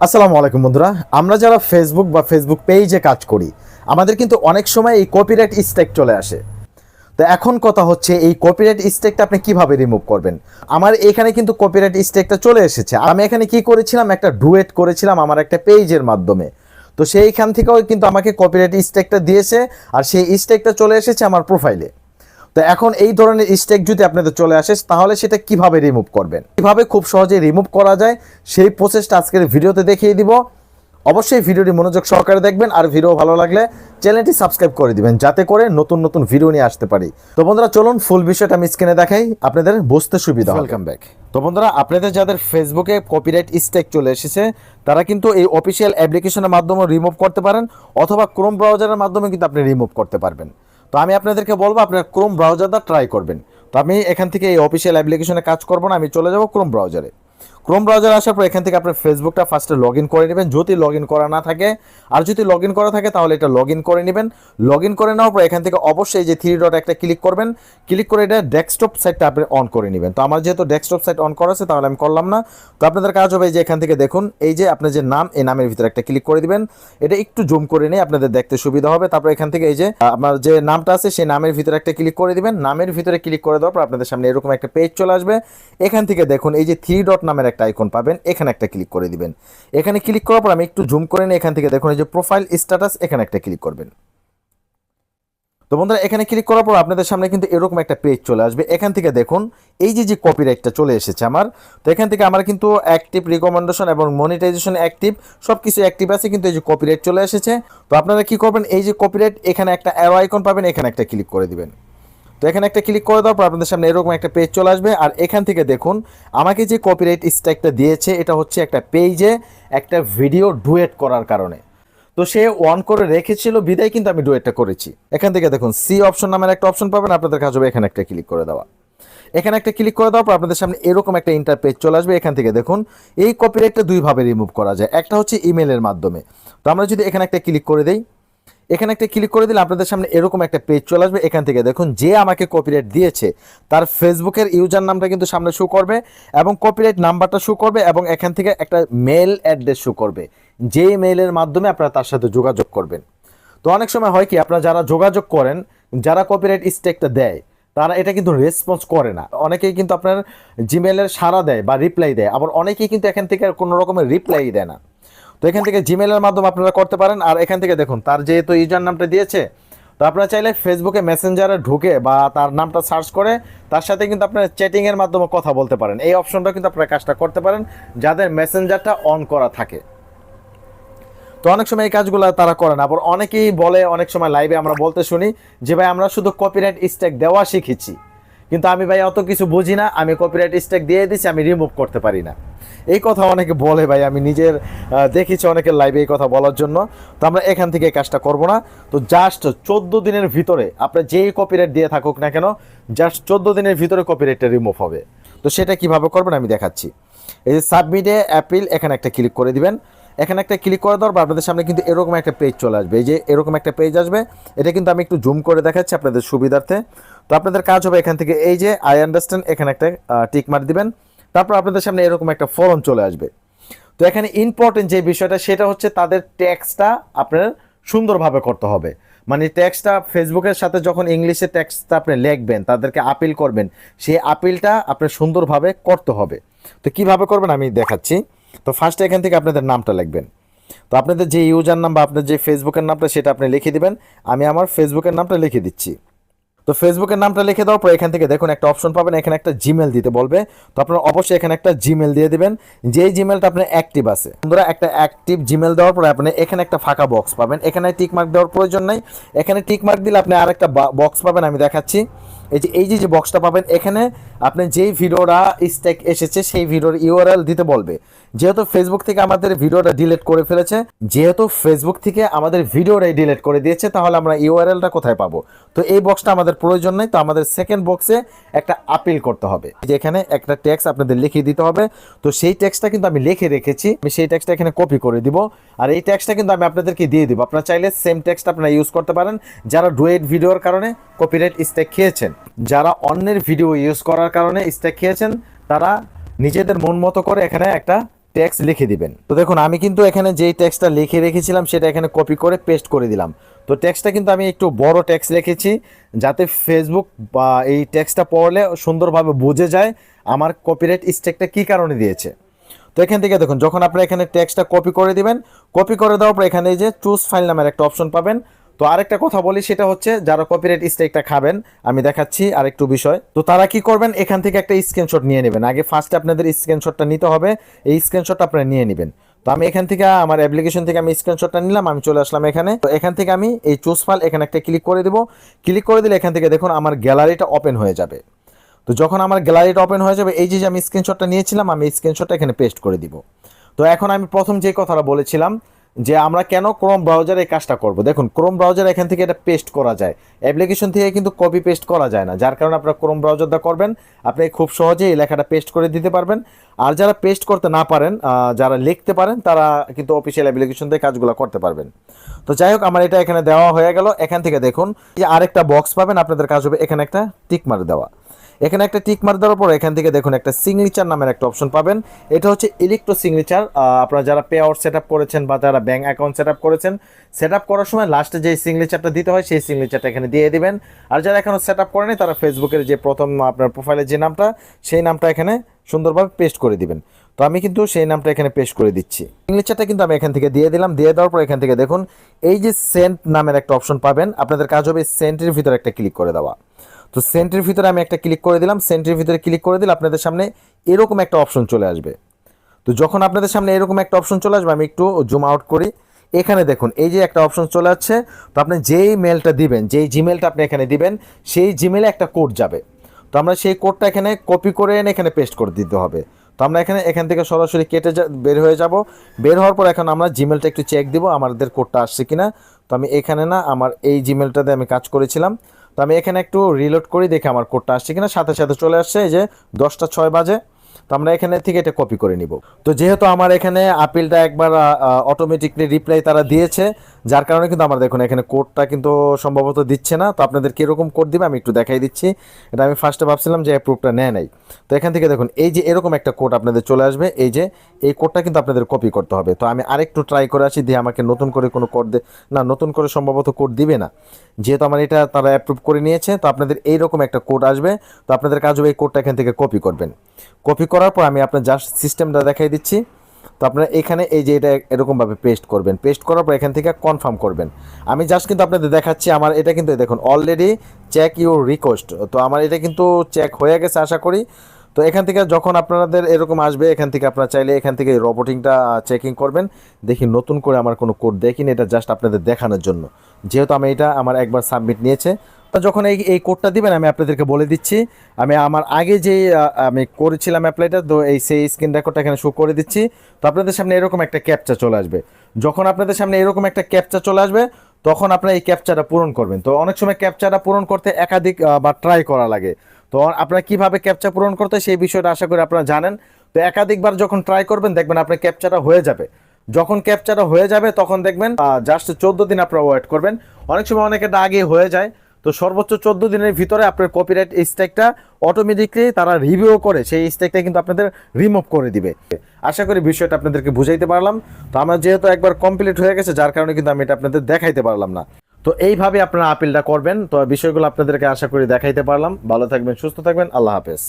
আসসালামু আলাইকুম বন্ধুরা। আমরা যারা ফেসবুক বা ফেসবুক পেজে কাজ করি, আমাদের কিন্তু অনেক সময় এই কপিরাইট স্ট্রাইক চলে আসে। তো এখন কথা হচ্ছে, এই কপিরাইট স্ট্রাইকটা আপনি কীভাবে রিমুভ করবেন? আমার এখানে কিন্তু কপিরাইট স্ট্রাইকটা চলে এসেছে। আমি এখানে কি করেছিলাম? একটা ডুয়েট করেছিলাম আমার একটা পেজের মাধ্যমে। তো সেইখান থেকেও কিন্তু আমাকে কপিরাইট স্ট্রাইকটা দিয়েছে, আর সেই স্ট্রাইকটা চলে এসেছে আমার প্রোফাইলে তো এখন এই ধরনের স্টেক যদি আপনাদের চলে আসে, তাহলে সেটা কীভাবে রিমুভ করবেন? কীভাবে খুব সহজে রিমুভ করা যায়, সেই প্রসেসটা আজকের ভিডিওতে দেখিয়ে দিব। অবশ্যই ভিডিওটি মনোযোগ সহকারে দেখবেন, আর ভিডিও ভালো লাগলে চ্যানেলটি সাবস্ক্রাইব করে দিবেন, যাতে করে নতুন নতুন ভিডিও নিয়ে আসতে পারি। তো বন্ধুরা, চলুন ফুল বিষয়টা আমি স্ক্রিনে দেখাই, আপনাদের বুঝতে সুবিধা ওয়েলকাম ব্যাক তো বন্ধুরা, আপনাদের যাদের ফেসবুকে কপিরাইট স্টেক চলে এসেছে, তারা কিন্তু এই অফিসিয়াল অ্যাপ্লিকেশনের মাধ্যমে রিমুভ করতে পারেন, অথবা ক্রোম ব্রাউজারের মাধ্যমে কিন্তু আপনি রিমুভ করতে পারবেন। তো আমি আপনাদেরকে বলব, আপনারা ক্রোম ব্রাউজারটা ট্রাই করবেন। তো আমি এখান থেকে এই অফিসিয়াল অ্যাপ্লিকেশনে কাজ করব না, আমি চলে যাব ক্রোম ব্রাউজারে ক্রোম ব্রাউজার আসার পর এখান থেকে আপনার ফেসবুকটা ফার্স্টে লগ ইন করে নেবেন। যদি লগ ইন করা না থাকে, আর যদি লগ ইন করা থাকে, তাহলে এটা লগ ইন করে নেবেন। লগ ইন করে নেওয়ার পর এখান থেকে অবশ্যই যে থ্রি ডট একটা ক্লিক করবেন। ক্লিক করে এটা ডেস্কটপ সাইটটা আপনি অন করে নেবেন। তো আমার যেহেতু ডেস্কটপ সাইট অন করা আছে, তাহলে আমি করলাম না। তো আপনাদের কাজ হবে যে এখান থেকে দেখুন, এই যে আপনার যে নাম, এই নামের ভিতরে একটা ক্লিক করে দিবেন। এটা একটু জুম করে নিয়ে আপনাদের দেখতে সুবিধা হবে। তারপর এখান থেকে এই যে আপনার যে নামটা আছে, সেই নামের ভিতরে একটা ক্লিক করে দিবেন। নামের ভিতরে ক্লিক করে দেওয়ার পর আপনাদের সামনে এরকম একটা পেজ চলে আসবে। এখান থেকে দেখুন, এই যে থ্রি ডট নামের একটা আইকন পাবেন, এখানে একটা ক্লিক করে দিবেন। এখানে ক্লিক করার পর আমি একটু জুম করে নিই এখান থেকে দেখুন, এই যে প্রোফাইল স্ট্যাটাস এখানে একটা ক্লিক করবেন। তো বন্ধুরা, এখানে ক্লিক করার পর আপনাদের সামনে কিন্তু এরকম একটা পেজ চলে আসবে। এখান থেকে দেখুন, এই যে যে কপিরাইটটা চলে এসেছে আমার, তো এখান থেকে আমার কিন্তু অ্যাক্টিভ রিকমেন্ডেশন এবং মনিটাইজেশন অ্যাক্টিভ সব কিছু অ্যাক্টিভ আছে, কিন্তু এই যে কপিরাইট চলে এসেছে। তো আপনারা কি করবেন, এই যে কপিরাইট এখানে একটা অ্যারো আইকন পাবেন, এখানে একটা ক্লিক করে দিবেন। তো এখানে একটা ক্লিক করে দেওয়ার পর আপনাদের সামনে এরকম একটা পেজ চলে আসবে। আর এখান থেকে দেখুন, আমাকে যে কপিরাইট স্ট্রাইকটা দিয়েছে, এটা হচ্ছে একটা পেজে একটা ভিডিও ডুয়েট করার কারণে। তো সে অন করে রেখেছিল, বিদায় কিন্তু আমি ডুয়েটটা করেছি। এখান থেকে দেখুন সি অপশন নামের একটা অপশন পাবেন, আপনাদের কাজ হবে এখানে একটা ক্লিক করে দেওয়া। এখানে একটা ক্লিক করে দেওয়ার পর আপনাদের সামনে এরকম একটা ইন্টারপেজ চলে আসবে, এখান থেকে দেখুন, এই কপিরাইটটা দুইভাবে রিমুভ করা যায়। একটা হচ্ছে ইমেলের মাধ্যমে। তো আমরা যদি এখানে একটা ক্লিক করে দেই এখানে একটা ক্লিক করে দিলে আপনাদের সামনে এরকম একটা পেজ চলে আসবে। এখান থেকে দেখুন, যে আমাকে কপিরাইট দিয়েছে, তার ফেসবুকের ইউজার নামটা কিন্তু সামনে শো করবে এবং কপিরাইট নাম্বারটা শো করবে এবং এখান থেকে একটা মেল অ্যাড্রেস শো করবে। যে মেইলের মাধ্যমে আপনারা তার সাথে যোগাযোগ করবেন। তো অনেক সময় হয় কি, আপনারা যারা যোগাযোগ করেন, যারা কপিরাইট স্টেকটা দেয়, তারা এটা কিন্তু রেসপন্স করে না। অনেকেই কিন্তু আপনার জিমেলের সাড়া দেয় বা রিপ্লাই দেয়, আবার অনেকেই কিন্তু এখান থেকে কোনো রকমের রিপ্লাই দেয় না। তো এখান থেকে জিমেলের মাধ্যমে আপনারা করতে পারেন। আর এখান থেকে দেখুন, তার যেহেতু ইউজার নামটা দিয়েছে, তো আপনারা চাইলে ফেসবুকে মেসেঞ্জারে ঢুকে বা তার নামটা সার্চ করে, তার সাথে কিন্তু আপনারা চ্যাটিংয়ের মাধ্যমে কথা বলতে পারেন। এই অপশনটা কিন্তু আপনারা কাজটা করতে পারেন, যাদের মেসেঞ্জারটা অন করা থাকে। তো অনেক সময় এই কাজগুলো তারা করে না, আবার অনেকেই বলে, অনেক সময় লাইভে আমরা বলতে শুনি যে, ভাই, আমরা শুধু কপিরাইট স্ট্যাক দেওয়া শিখেছি। কিন্তু আমি ভাই অত কিছু বুঝি না, আমি কপিরাইট স্ট্যাক দিয়ে দিচ্ছি আমি রিমুভ করতে পারি না। এই কথা অনেকে বলে ভাই, আমি নিজের দেখেছি অনেকের লাইভে এই কথা বলার জন্য। তো আমরা এখান থেকে কাজটা করব না। তো জাস্ট চোদ্দ দিনের ভিতরে, আপনার যেই কপিরাইট দিয়ে থাকুক না কেন জাস্ট চোদ্দ দিনের ভিতরে কপিরাইটটা রিমুভ হবে। তো সেটা কীভাবে করবেন আমি দেখাচ্ছি। এই যে সাবমিটে অ্যাপিল এখানে একটা ক্লিক করে দিবেন। এখানে একটা ক্লিক করে দেওয়ার পর আপনাদের সামনে কিন্তু এরকম একটা পেজ চলে আসবে। এই যে এরকম একটা পেজ আসবে, এটা কিন্তু আমি একটু জুম করে দেখাচ্ছি আপনাদের সুবিধার্থে। তো আপনাদের কাজ হবে এখান থেকে, এই যে আই আন্ডারস্ট্যান্ড এখানে একটা টিক মার দিবেন। তারপর আপনাদের সামনে এরকম একটা ফলন চলে আসবে। তো এখানে ইম্পর্টেন্ট যে বিষয়টা, সেটা হচ্ছে তাদের ট্যাক্সটা আপনার সুন্দরভাবে করতে হবে। মানে ট্যাক্সটা ফেসবুকের সাথে যখন ইংলিশে ট্যাক্সটা আপনি লিখবেন, তাদেরকে আপিল করবেন, সেই আপিলটা আপনার সুন্দরভাবে করতে হবে। তো কীভাবে করবেন আমি দেখাচ্ছি। তো ফার্স্টে এখান থেকে আপনাদের নামটা লিখবেন। তো আপনাদের যে ইউজার নাম বা আপনার যে ফেসবুকের নামটা, সেটা আপনি লিখে দিবেন। আমি আমার ফেসবুকের নামটা লিখে দিচ্ছি। তো ফেসবুকের নামটা লিখে দেওয়ার পর এখান থেকে দেখুন একটা অপশন পাবেন, এখানে একটা জিমেল দিতে বলবে। তো আপনারা অবশ্যই এখানে একটা জিমেল দিয়ে দিবেন। যেই জিমেলটা আপনার অ্যাক্টিভ আছে। বন্ধুরা, একটা অ্যাক্টিভ জিমেল দেওয়ার পরে আপনি এখানে একটা ফাঁকা বক্স পাবেন। এখানে টিক মার্ক দেওয়ার প্রয়োজন নাই। এখানে টিক মার্ক দিলে আপনি আরেকটা বক্স পাবেন, আমি দেখাচ্ছি। এই যে এই যে যে বক্সটা পাবেন, এখানে আপনি যেই ভিডিওটা স্টেক এসেছে, সেই ভিডিওর ইউআরএল দিতে বলবে। যেহেতু ফেসবুক থেকে আমাদের ভিডিওটা ডিলিট করে ফেলেছে, যেহেতু ফেসবুক থেকে আমাদের ভিডিওটাই ডিলিট করে দিয়েছে, তাহলে আমরা ইউআরএলটা কোথায় পাবো? তো এই বক্সটা আমাদের প্রয়োজন নেই, তো আমাদের সেকেন্ড বক্সে একটা আপিল করতে হবে। যেখানে একটা ট্যাক্স আপনাদের লিখিয়ে দিতে হবে। তো সেই ট্যাক্সটা কিন্তু আমি লিখে রেখেছি, আমি সেই ট্যাক্সটা এখানে কপি করে দিব। আর এই ট্যাক্সটা কিন্তু আমি আপনাদেরকে দিয়ে দিব। আপনারা চাইলে সেম ট্যাক্সটা আপনারা ইউজ করতে পারেন, যারা ডুয়েট ভিডিওর কারণে কপিরাইট স্ট্যাক খেয়েছেন। যারা অন্যের ভিডিও ইউজ করার কারণে স্ট্যাক খেয়েছেন, তারা নিজেদের মন মতো করে এখানে একটা ট্যাক্স লিখে দিবেন। তো দেখুন, আমি কিন্তু এখানে যেই ট্যাক্সটা লিখে রেখেছিলাম, সেটা এখানে কপি করে পেস্ট করে দিলাম। তো ট্যাক্সটা কিন্তু আমি একটু বড় ট্যাক্স লিখেছি, যাতে ফেসবুক বা এই ট্যাক্সটা পড়লে সুন্দরভাবে বুঝে যায় আমার কপিরাইট স্ট্যাকটা কী কারণে দিয়েছে। তো এখান থেকে দেখুন, যখন আপনি এখানে ট্যাক্সটা কপি করে দিবেন কপি করে দেওয়ার পর এখানে যে চুজ ফাইল নামের একটা অপশন পাবেন। তো আরেকটা কথা বলি, সেটা হচ্ছে যারা কপিরাইট স্ট্রাইকটা খাবেন, আমি দেখাচ্ছি আরেকটু বিষয়। তো তারা কি করবেন? এখান থেকে একটা স্ক্রিনশট নিয়ে নেবেন। আগে ফার্স্টে আপনাদের স্ক্রিনশটটা নিতে হবে, এই স্ক্রিনশটটা আপনারা নিয়ে নেবেন। তো আমি এখান থেকে, আমার অ্যাপ্লিকেশন থেকে আমি স্ক্রিনশটটা নিলাম, আমি চলে আসলাম এখানে। তো এখান থেকে আমি এই চুজ ফাইল এখানে একটা ক্লিক করে দিব। ক্লিক করে দিলে এখান থেকে দেখুন আমার গ্যালারিটা ওপেন হয়ে যাবে। তো যখন আমার গ্যালারিটা ওপেন হয়ে যাবে, এই যে আমি স্ক্রিনশটটা নিয়েছিলাম, আমি স্ক্রিনশটটা এখানে পেস্ট করে দিব। তো এখন আমি প্রথম যে কথাটা বলেছিলাম যে আমরা কেন ক্রোম ব্রাউজারে এই কাজটা করব? দেখুন ক্রোম ব্রাউজার এখান থেকে এটা পেস্ট করা যায়। অ্যাপ্লিকেশন থেকে কিন্তু কপি পেস্ট করা যায় না। যার কারণে আপনারা ক্রোম ব্রাউজারটা করবেন, আপনি খুব সহজেই এই লেখাটা পেস্ট করে দিতে পারবেন। আর যারা পেস্ট করতে না পারেন যারা লিখতে পারেন, তারা কিন্তু অফিসিয়াল অ্যাপ্লিকেশন থেকে কাজগুলো করতে পারবেন। তো যাই হোক, আমার এটা এখানে দেওয়া হয়ে গেল। এখান থেকে দেখুন যে আরেকটা বক্স পাবেন। আপনাদের কাজ হবে এখানে একটা টিক মার দেওয়া। এখানে একটা টিক মার দেওয়ার পর এখান থেকে দেখুন একটা সিগনেচার নামের একটা অপশন পাবেন। এটা হচ্ছে ইলেকট্রো সিগনেচার আপনারা যারা পে আউট সেট করেছেন বা যারা ব্যাঙ্ক অ্যাকাউন্ট সেট করেছেন সেট করার সময় লাস্টে যে সিগনেচারটা দিতে হয়, সেই সিগনেচারটা এখানে দিয়ে দিবেন। আর যারা এখনও সেট আপ করেনি তারা ফেসবুকের যে প্রথম আপনার প্রোফাইলের যে নামটা, সেই নামটা এখানে সুন্দরভাবে পেস্ট করে দিবেন। তো আমি কিন্তু সেই নামটা এখানে পেস্ট করে দিচ্ছি। সিগনেচারটা কিন্তু আমি এখান থেকে দিয়ে দিলাম। দিয়ে দেওয়ার পর এখান থেকে দেখুন, এই যে সেন্ট নামের একটা অপশন পাবেন। আপনাদের কাজ হবে সেন্টের ভিতরে একটা ক্লিক করে দেওয়া। তো সেন্টের ভিতরে আমি একটা ক্লিক করে দিলাম সেন্টের ভিতরে ক্লিক করে দিলে আপনাদের সামনে এরকম একটা অপশন চলে আসবে। তো যখন আপনাদের সামনে এরকম একটা অপশন চলে আসবে, আমি একটু জুম আউট করি। এখানে দেখুন, এই যে একটা অপশন চলে আসছে, তো আপনি যেই মেলটা দিবেন, যেই জিমেলটা আপনি এখানে দিবেন, সেই জিমেলে একটা কোড যাবে। তো আমরা সেই কোডটা এখানে কপি করে এনে এখানে পেস্ট করে দিতে হবে। তো আমরা এখানে, এখান থেকে সরাসরি কেটে বের হয়ে যাব। বের হওয়ার পর এখন আমরা জিমেলটা একটু চেক দিব, আমাদের কোডটা আসছে কিনা। তো আমি এখানে না, আমার এই জিমেলটাতে আমি কাজ করেছিলাম। তো আমি এখানে একটু রিলোড করি, দেখে আমার কোডটা আসছে কিনা। সাথে সাথে চলে আসছে, এই যে দশটা ছয় বাজে। তো আমরা এখানে থেকে এটা কপি করে নিব। তো যেহেতু আমার এখানে আপিলটা একবার অটোমেটিকলি রিপ্লাই তারা দিয়েছে যার কারণে কিন্তু আমার দেখুন, এখানে কোডটা কিন্তু সম্ভবত দিচ্ছে না। তো আপনাদের কীরকম কোড দিবে আমি একটু দেখাই দিচ্ছি। এটা আমি ফার্স্টে ভাবছিলাম যে অ্যাপ্রুভটা নেয় নাই। তো এখান থেকে দেখুন, এই যে এরকম একটা কোড আপনাদের চলে আসবে, এই যে, এই কোডটা কিন্তু আপনাদের কপি করতে হবে। তো আমি আরেকটু ট্রাই করে আসি, দিয়ে আমাকে নতুন করে কোনো কোড দে, না, নতুন করে সম্ভবত কোড দিবে না। যেহেতু আমার এটা তারা অ্যাপ্রুভ করে নিয়েছে, তো আপনাদের এইরকম একটা কোড আসবে। তো আপনাদের কাজ হবে এই কোডটা এখান থেকে কপি করবেন। কপি করার পর আমি আপনার জাস্ট সিস্টেমটা দেখাই দিচ্ছি। তো আপনারা এখানে এই যে এটা এরকমভাবে পেস্ট করবেন। পেস্ট করার পর এখান থেকে কনফার্ম করবেন। আমি জাস্ট কিন্তু আপনাদের দেখাচ্ছি, আমার এটা কিন্তু দেখুন অলরেডি চেক ইউর রিকোয়েস্ট তো আমার এটা কিন্তু চেক হয়ে গেছে আশা করি। তো এখান থেকে যখন আপনাদের এরকম আসবে, এখান থেকে আপনারা চাইলে এখান থেকে রবোটিংটা চেকিং করবেন। দেখি নতুন করে আমার কোনো কোড দেখিনি, এটা জাস্ট আপনাদের দেখানোর জন্য। যেহেতু আমি এটা আমার একবার সাবমিট নিয়েছে তো যখন এই এই কোডটা দিবেন, আমি আপনাদেরকে বলে দিচ্ছি। আমি আমার আগে যে আমি করেছিলাম অ্যাপ্লাইটা তো এই সেই স্ক্রিন রেকর্ডটা এখানে শো করে দিচ্ছি। তো আপনাদের সামনে এরকম একটা ক্যাপচা চলে আসবে। যখন আপনাদের সামনে এরকম একটা ক্যাপচা চলে আসবে, তখন আপনারা এই ক্যাপচাটা পূরণ করবেন। তো অনেক সময় ক্যাপচাটা পূরণ করতে একাধিক বা ট্রাই করা লাগে। তো আপনারা কীভাবে ক্যাপচা পূরণ করতে সেই বিষয়টা আশা করি আপনারা জানেন। তো একাধিকবার যখন ট্রাই করবেন, দেখবেন আপনার ক্যাপচাটা হয়ে যাবে। যখন ক্যাপচাটা হয়ে যাবে, তখন দেখবেন জাস্ট চোদ্দ দিন আপনারা ওয়েট করবেন। অনেক সময় অনেকেটা আগে হয়ে যায়। তো সর্বোচ্চ চোদ্দ দিনের ভিতরে আপনার কপিরাইট স্ট্রাইকটা অটোমেটিকলি তারা রিভিউ করে। সেই স্ট্রাইকটা কিন্তু আপনাদের রিমুভ করে দিবে। আশা করি বিষয়টা আপনাদেরকে বুঝাইতে পারলাম। তো আমার যেহেতু একবার কমপ্লিট হয়ে গেছে, যার কারণে কিন্তু আমি এটা আপনাদের দেখাইতে পারলাম না। তো এইভাবে আপনারা আপিলটা করবেন। তো বিষয়গুলো আপনাদেরকে আশা করি দেখাইতে পারলাম। ভালো থাকবেন, সুস্থ থাকবেন। আল্লাহ হাফেজ।